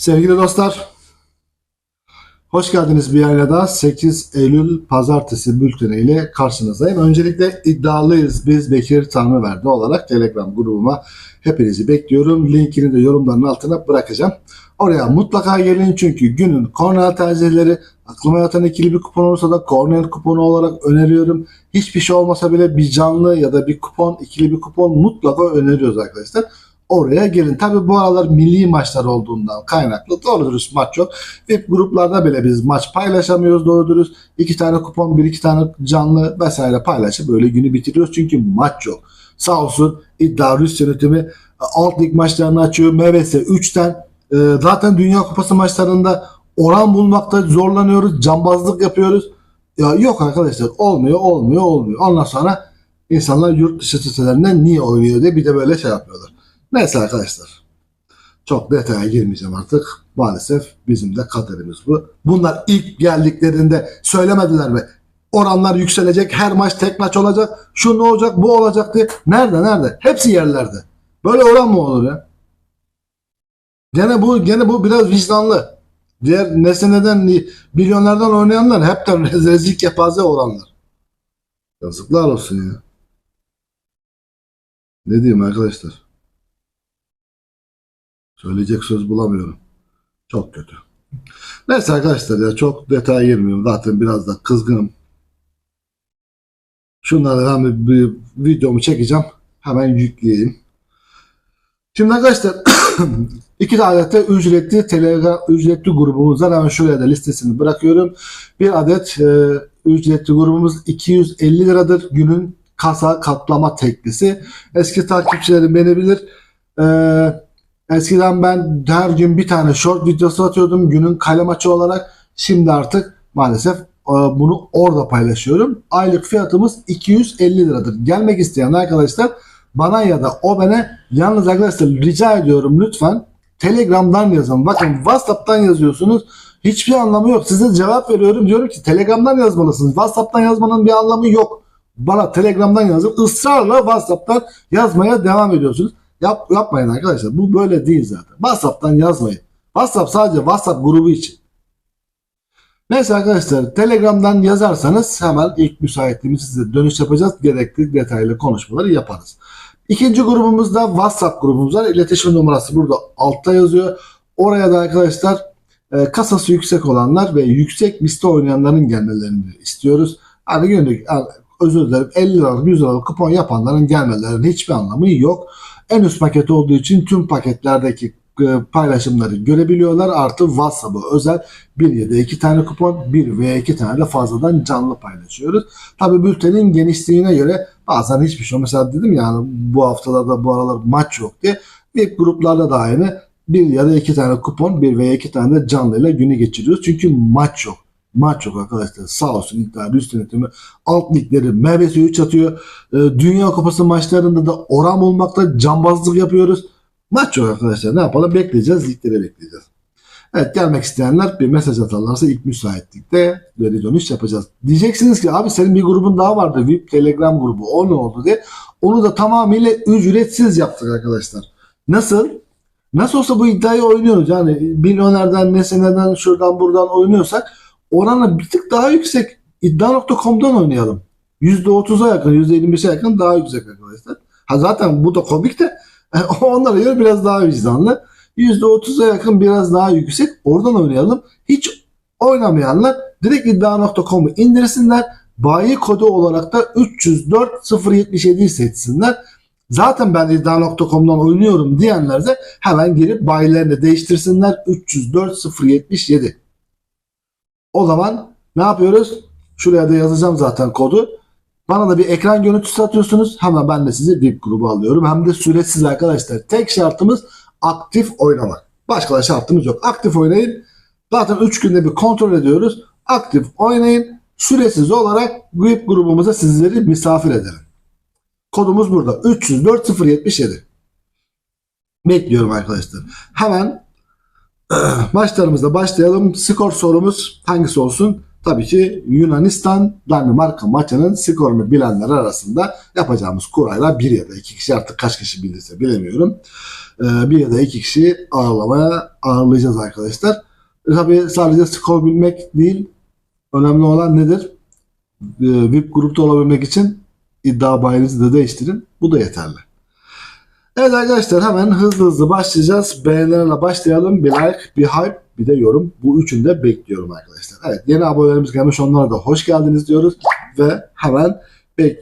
Sevgili dostlar, hoş geldiniz bir ayna daha 8 Eylül Pazartesi bülteniyle karşınızdayım. Öncelikle iddialıyız biz Bekir Tanrıverdi olarak Telegram grubuma hepinizi bekliyorum. Linkini de yorumların altına bırakacağım. Oraya mutlaka gelin çünkü günün kornel tercihleri aklıma yatan ikili bir kupon olursa da kornel kuponu olarak öneriyorum. Hiçbir şey olmasa bile bir canlı ya da bir kupon, ikili bir kupon mutlaka öneriyoruz arkadaşlar oraya gelin. Tabi bu aralar milli maçlar olduğundan kaynaklı doğru dürüst maç yok. VIP gruplarda bile biz maç paylaşamıyoruz doğru dürüst. İki tane kupon, bir iki tane canlı vesaire paylaşıp böyle günü bitiriyoruz. Çünkü maç yok. Sağ olsun iddia Rus yönetimi alt lig maçlarını açıyor. MVS 3'ten e, zaten Dünya Kupası maçlarında oran bulmakta zorlanıyoruz. Cambazlık yapıyoruz. Ya yok arkadaşlar olmuyor olmuyor olmuyor. Ondan sonra insanlar yurt dışı sitelerinden niye oynuyor diye bir de böyle şey yapıyorlar. Neyse arkadaşlar. Çok detaya girmeyeceğim artık. Maalesef bizim de kaderimiz bu. Bunlar ilk geldiklerinde söylemediler mi? Oranlar yükselecek, her maç tek maç olacak, şu ne olacak, bu olacak diye. Nerede, nerede? Hepsi yerlerde. Böyle oran mı olur ya? Gene bu, gene bu biraz vicdanlı. Diğer nesneden, milyonlardan oynayanlar hepten rezil kepaze oranlar. Yazıklar olsun ya. Ne diyeyim arkadaşlar? Söyleyecek söz bulamıyorum. Çok kötü. Neyse arkadaşlar ya çok detaya girmiyorum. Zaten biraz da kızgınım. Şunları hemen bir videomu çekeceğim. Hemen yükleyeyim. Şimdi arkadaşlar iki tane de ücretli Telegram ücretli grubumuz var. Hemen şuraya da listesini bırakıyorum. Bir adet e, ücretli grubumuz 250 liradır. Günün kasa katlama teknisi. Eski takipçilerim beni bilir. Eee Eskiden ben her gün bir tane short videosu atıyordum günün kale maçı olarak. Şimdi artık maalesef e, bunu orada paylaşıyorum. Aylık fiyatımız 250 liradır. Gelmek isteyen arkadaşlar bana ya da o bana yalnız arkadaşlar rica ediyorum lütfen Telegram'dan yazın. Bakın WhatsApp'tan yazıyorsunuz. Hiçbir anlamı yok. Size cevap veriyorum. Diyorum ki Telegram'dan yazmalısınız. WhatsApp'tan yazmanın bir anlamı yok. Bana Telegram'dan yazın. Israrla WhatsApp'tan yazmaya devam ediyorsunuz. Yap, yapmayın arkadaşlar. Bu böyle değil zaten. WhatsApp'tan yazmayın. WhatsApp sadece WhatsApp grubu için. Neyse arkadaşlar Telegram'dan yazarsanız hemen ilk müsaitliğimiz size dönüş yapacağız. Gerekli detaylı konuşmaları yaparız. İkinci grubumuzda WhatsApp grubumuz var. İletişim numarası burada altta yazıyor. Oraya da arkadaşlar e, kasası yüksek olanlar ve yüksek liste oynayanların gelmelerini istiyoruz. Hani günlük özür dilerim 50 liralık 100 liralık kupon yapanların gelmelerinin hiçbir anlamı yok. En üst paket olduğu için tüm paketlerdeki e, paylaşımları görebiliyorlar. Artı WhatsApp'ı özel bir ya da iki tane kupon, bir veya iki tane de fazladan canlı paylaşıyoruz. Tabi bültenin genişliğine göre bazen hiçbir şey. Mesela dedim yani bu haftalarda bu aralar maç yok diye. VIP gruplarda da aynı. Bir ya da iki tane kupon, bir veya iki tane de canlıyla günü geçiriyoruz. Çünkü maç yok. Maç yok arkadaşlar. Sağ olsun İntihar Üst Yönetimi alt ligleri MVS 3 atıyor. Ee, Dünya Kupası maçlarında da oran olmakta cambazlık yapıyoruz. Maç yok arkadaşlar. Ne yapalım? Bekleyeceğiz. Liglere bekleyeceğiz. Evet gelmek isteyenler bir mesaj atarlarsa ilk müsaitlikte geri dönüş yapacağız. Diyeceksiniz ki abi senin bir grubun daha vardı. VIP Telegram grubu. O ne oldu diye. Onu da tamamıyla ücretsiz yaptık arkadaşlar. Nasıl? Nasıl olsa bu iddiayı oynuyoruz. Yani milyonerden, neseneden, şuradan buradan oynuyorsak oranı bir tık daha yüksek. İddia.com'dan oynayalım. %30'a yakın, %25'e yakın daha yüksek arkadaşlar. Ha zaten bu da komik de onlara göre biraz daha vicdanlı. %30'a yakın biraz daha yüksek. Oradan oynayalım. Hiç oynamayanlar direkt iddia.com'u indirsinler. Bayi kodu olarak da 304 077'yi seçsinler. Zaten ben iddia.com'dan oynuyorum diyenler de hemen girip bayilerini değiştirsinler. 304 077. O zaman ne yapıyoruz? Şuraya da yazacağım zaten kodu. Bana da bir ekran görüntüsü atıyorsunuz. Hemen ben de sizi VIP grubu alıyorum. Hem de süresiz arkadaşlar. Tek şartımız aktif oynamak. Başka şartımız yok. Aktif oynayın. Zaten 3 günde bir kontrol ediyoruz. Aktif oynayın. Süresiz olarak VIP grubumuza sizleri misafir edelim. Kodumuz burada. 304 077. Bekliyorum arkadaşlar. Hemen maçlarımızda başlayalım. Skor sorumuz hangisi olsun? tabii ki Yunanistan Danimarka maçının skorunu bilenler arasında yapacağımız kurayla bir ya da iki kişi artık kaç kişi bilirse bilemiyorum. Ee, bir ya da iki kişi ağırlamaya ağırlayacağız arkadaşlar. E, tabii sadece skor bilmek değil önemli olan nedir? Ee, VIP grupta olabilmek için iddia bayinizi de değiştirin. Bu da yeterli. Evet arkadaşlar hemen hızlı hızlı başlayacağız. Beğenilerle başlayalım. Bir like, bir hype, bir de yorum. Bu üçünü de bekliyorum arkadaşlar. Evet yeni abonelerimiz gelmiş onlara da hoş geldiniz diyoruz. Ve hemen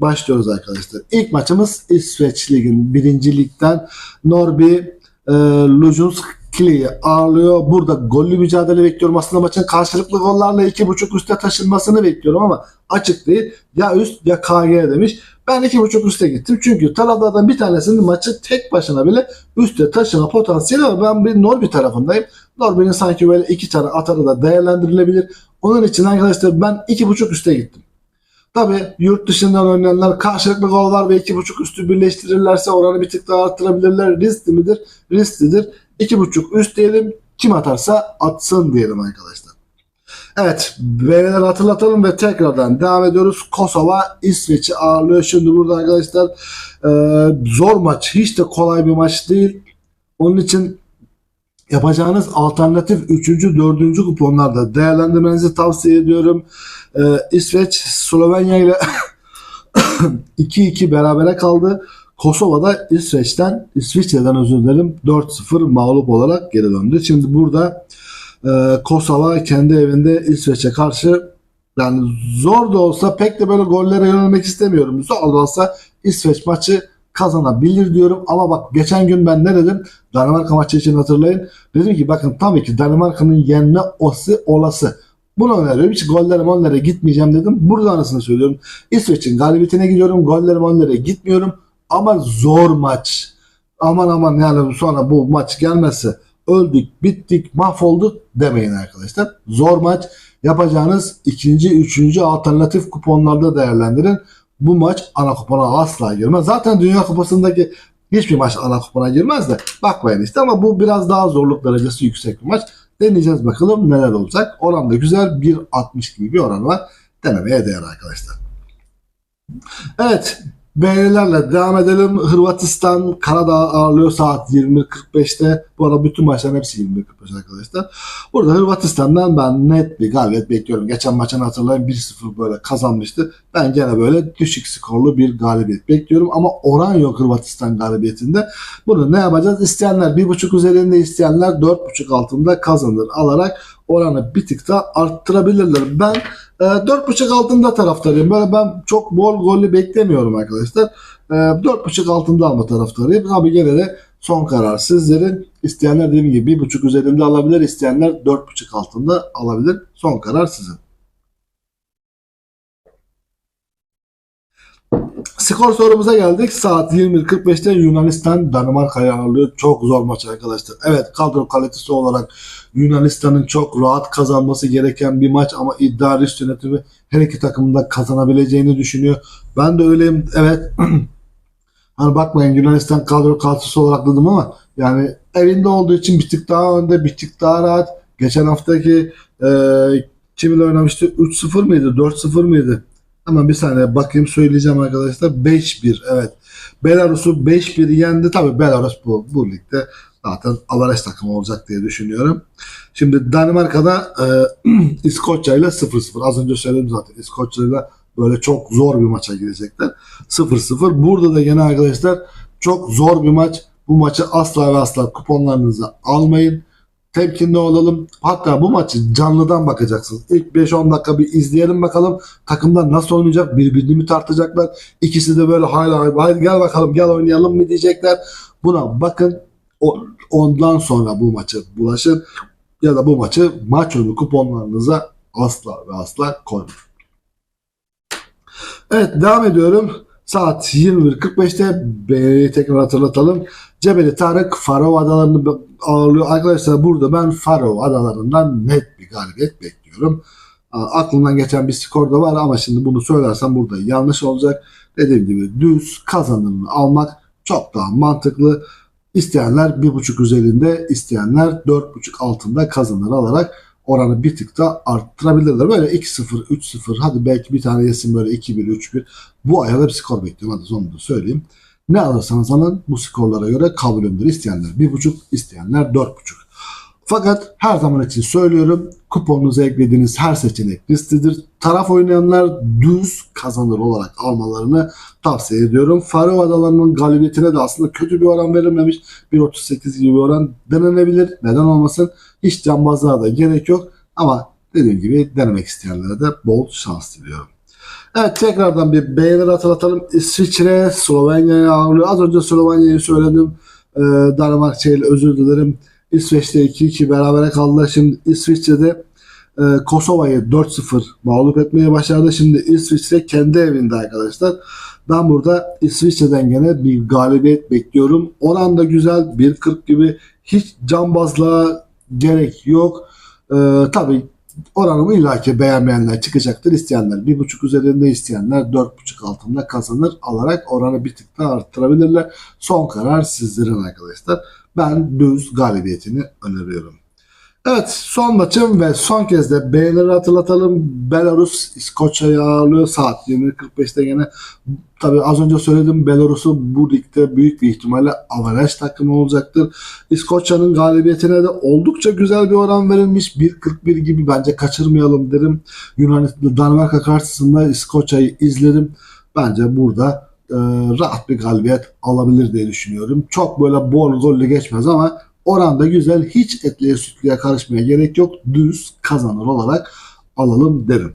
başlıyoruz arkadaşlar. İlk maçımız İsveç Lig'in birinci ligden Norbi e, Lujunskili'yi ağırlıyor. Burada gollü mücadele bekliyorum. Aslında maçın karşılıklı gollarla iki buçuk üste taşınmasını bekliyorum ama açık değil. Ya üst ya KG demiş. Ben iki buçuk üste gittim. Çünkü taraflardan bir tanesinin maçı tek başına bile üste taşıma potansiyeli var. Ben bir Norbi tarafındayım. Norbi'nin sanki böyle iki tane atarı da değerlendirilebilir. Onun için arkadaşlar ben iki buçuk üste gittim. Tabi yurt dışından oynayanlar karşılıklı gol var ve iki buçuk üstü birleştirirlerse oranı bir tık daha arttırabilirler. Riskli midir? Risklidir. İki buçuk üst diyelim. Kim atarsa atsın diyelim arkadaşlar. Evet, verileri hatırlatalım ve tekrardan devam ediyoruz. Kosova İsveç'i ağırlıyor. Şimdi burada arkadaşlar e, zor maç. Hiç de kolay bir maç değil. Onun için yapacağınız alternatif 3. 4. kuponlarda değerlendirmenizi tavsiye ediyorum. E, İsveç Slovenya ile 2-2 berabere kaldı. Kosova'da İsveç'ten, İsviçre'den özür dilerim 4-0 mağlup olarak geri döndü. Şimdi burada ee, Kosova kendi evinde İsveç'e karşı yani zor da olsa pek de böyle gollere yönelmek istemiyorum. Zor da olsa İsveç maçı kazanabilir diyorum. Ama bak geçen gün ben ne dedim? Danimarka maçı için hatırlayın. Dedim ki bakın tabii ki Danimarka'nın yenme osi olası. Bunu öneriyorum. Hiç gollere mollere gitmeyeceğim dedim. Burada anasını söylüyorum. İsveç'in galibiyetine gidiyorum. Gollere mollere gitmiyorum. Ama zor maç. Aman aman yani sonra bu maç gelmezse öldük, bittik, mahvolduk demeyin arkadaşlar. Zor maç yapacağınız ikinci, üçüncü alternatif kuponlarda değerlendirin. Bu maç ana kupona asla girmez. Zaten Dünya Kupası'ndaki hiçbir maç ana kupona girmez de bakmayın işte ama bu biraz daha zorluk derecesi yüksek bir maç. Deneyeceğiz bakalım neler olacak. Oran da güzel 1.60 gibi bir oran var. Denemeye değer arkadaşlar. Evet Beğenilerle devam edelim. Hırvatistan Karadağ ağırlıyor saat 21.45'te. Bu arada bütün maçların hepsi 21.45 arkadaşlar. Burada Hırvatistan'dan ben net bir galibiyet bekliyorum. Geçen maçını hatırlayın 1-0 böyle kazanmıştı. Ben gene böyle düşük skorlu bir galibiyet bekliyorum. Ama oran yok Hırvatistan galibiyetinde. Bunu ne yapacağız? İsteyenler 1.5 üzerinde isteyenler 4.5 altında kazanır alarak oranı bir tık da arttırabilirler. Ben e, 4.5 altında taraftarıyım. Böyle ben çok bol gollü beklemiyorum arkadaşlar. E, 4.5 altında alma taraftarıyım. Tabi gene de son karar sizlerin. İsteyenler dediğim gibi 1.5 üzerinde alabilir. isteyenler 4.5 altında alabilir. Son karar sizin. Skor sorumuza geldik. Saat 21.45'te Yunanistan Danimarka'yı ağırlıyor. Çok zor maç arkadaşlar. Evet kadro kalitesi olarak Yunanistan'ın çok rahat kazanması gereken bir maç ama iddia risk yönetimi her iki takımın da kazanabileceğini düşünüyor. Ben de öyleyim. Evet hani bakmayın Yunanistan kadro kalitesi olarak dedim ama yani evinde olduğu için bir tık daha önde bir tık daha rahat. Geçen haftaki e, kiminle oynamıştı? 3-0 mıydı? 4-0 mıydı? Hemen bir saniye bakayım söyleyeceğim arkadaşlar. 5-1 evet. Belarus'u 5-1 yendi. Tabii Belarus bu, bu ligde zaten avaraj takımı olacak diye düşünüyorum. Şimdi Danimarka'da e, İskoçya ile 0-0. Az önce söyledim zaten. İskoçya ile böyle çok zor bir maça girecekler. 0-0. Burada da yine arkadaşlar çok zor bir maç. Bu maçı asla ve asla kuponlarınıza almayın temkinli olalım. Hatta bu maçı canlıdan bakacaksınız. İlk 5-10 dakika bir izleyelim bakalım. Takımlar nasıl oynayacak? Birbirini mi tartacaklar? İkisi de böyle hayır hayır gel bakalım gel oynayalım mı diyecekler. Buna bakın. O, ondan sonra bu maçı bulaşın. Ya da bu maçı maç önü kuponlarınıza asla ve asla koymayın. Evet devam ediyorum. Saat 21.45'te B'yi tekrar hatırlatalım. Cebeli Tarık Faro Adaları'nı ağırlıyor. Arkadaşlar burada ben Faro Adaları'ndan net bir galibiyet bekliyorum. Aklımdan geçen bir skor da var ama şimdi bunu söylersem burada yanlış olacak. Dediğim gibi düz kazanımını almak çok daha mantıklı. İsteyenler 1.5 üzerinde, isteyenler 4.5 altında kazanır alarak oranı bir tık da arttırabilirler. Böyle 2-0, 3-0 hadi belki bir tane yesin böyle 2-1, 3-1. Bu aya da bir skor bekliyorum. Hadi onu da söyleyeyim. Ne alırsanız alın bu skorlara göre kabulümdür. İsteyenler 1.5, isteyenler 4.5. Fakat her zaman için söylüyorum kuponunuza eklediğiniz her seçenek listedir. Taraf oynayanlar düz kazanır olarak almalarını tavsiye ediyorum. Faroe Adaları'nın galibiyetine de aslında kötü bir oran verilmemiş. 1.38 gibi bir oran denenebilir. Neden olmasın? Hiç cambazlığa da gerek yok. Ama dediğim gibi denemek isteyenlere de bol şans diliyorum. Evet tekrardan bir beğeniler hatırlatalım. İsviçre Slovenya'ya ağırlıyor. Az önce Slovenya'yı söyledim. Ee, Danimarka ile özür dilerim. İsveç'te 2-2 berabere kaldılar. Şimdi İsviçre'de e, Kosova'yı 4-0 mağlup etmeye başardı. Şimdi İsviçre kendi evinde arkadaşlar. Ben burada İsviçre'den gene bir galibiyet bekliyorum. Oran da güzel. 1.40 gibi hiç cambazlığa gerek yok. Ee, tabii oranımı illaki beğenmeyenler çıkacaktır. İsteyenler 1.5 üzerinde isteyenler 4.5 altında kazanır alarak oranı bir tık daha arttırabilirler. Son karar sizlerin arkadaşlar. Ben düz galibiyetini öneriyorum. Evet son maçım ve son kez de B'leri hatırlatalım. Belarus İskoçya'yı ağırlıyor saat 20.45'te gene. Tabii az önce söyledim Belarus'u bu ligde büyük bir ihtimalle averaj takımı olacaktır. İskoçya'nın galibiyetine de oldukça güzel bir oran verilmiş. 1.41 gibi bence kaçırmayalım derim. Yunanistan Danimarka karşısında İskoçya'yı izlerim. Bence burada e, rahat bir galibiyet alabilir diye düşünüyorum. Çok böyle bol golle geçmez ama oran da güzel. Hiç etliye sütlüye karışmaya gerek yok. Düz kazanır olarak alalım derim.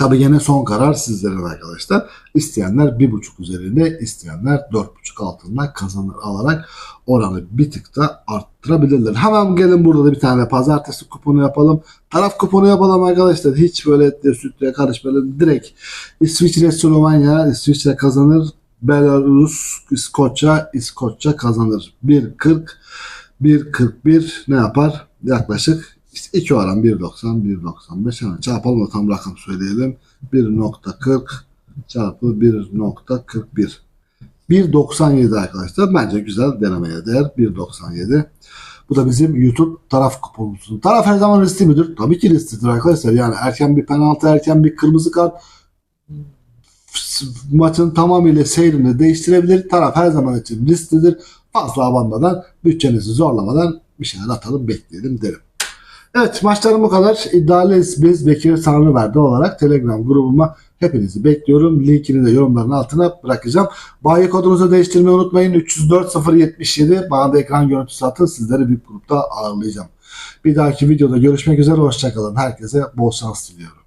Tabi yine son karar sizlerin arkadaşlar. İsteyenler 1.5 üzerinde, isteyenler 4.5 altında kazanır alarak oranı bir tık da arttırabilirler. Hemen gelin burada da bir tane pazartesi kuponu yapalım. Taraf kuponu yapalım arkadaşlar. Hiç böyle etliye sütlüye karışmayalım. Direkt İsviçre, Slovenya, İsviçre kazanır. Belarus, İskoçya, İskoçya kazanır. 1.40, 1.41 ne yapar? Yaklaşık işte iki oran 1.90, 1.95 hemen çarpalım da tam rakam söyleyelim. 1.40 çarpı 1.41. 1.97 arkadaşlar. Bence güzel denemeye değer. 1.97. Bu da bizim YouTube taraf kuponumuz. Taraf her zaman riskli midir? Tabii ki risklidir arkadaşlar. Yani erken bir penaltı, erken bir kırmızı kart maçın tamamıyla seyrini değiştirebilir. Taraf her zaman için risklidir. Fazla abanmadan, bütçenizi zorlamadan bir şeyler atalım, bekleyelim derim. Evet maçlarım bu kadar. İddialı biz Bekir Tanrıverdi olarak Telegram grubuma hepinizi bekliyorum. Linkini de yorumların altına bırakacağım. Bayi kodunuzu değiştirmeyi unutmayın. 304 077 bana da ekran görüntüsü atın. Sizleri bir grupta ağırlayacağım. Bir dahaki videoda görüşmek üzere. Hoşçakalın. Herkese bol şans diliyorum.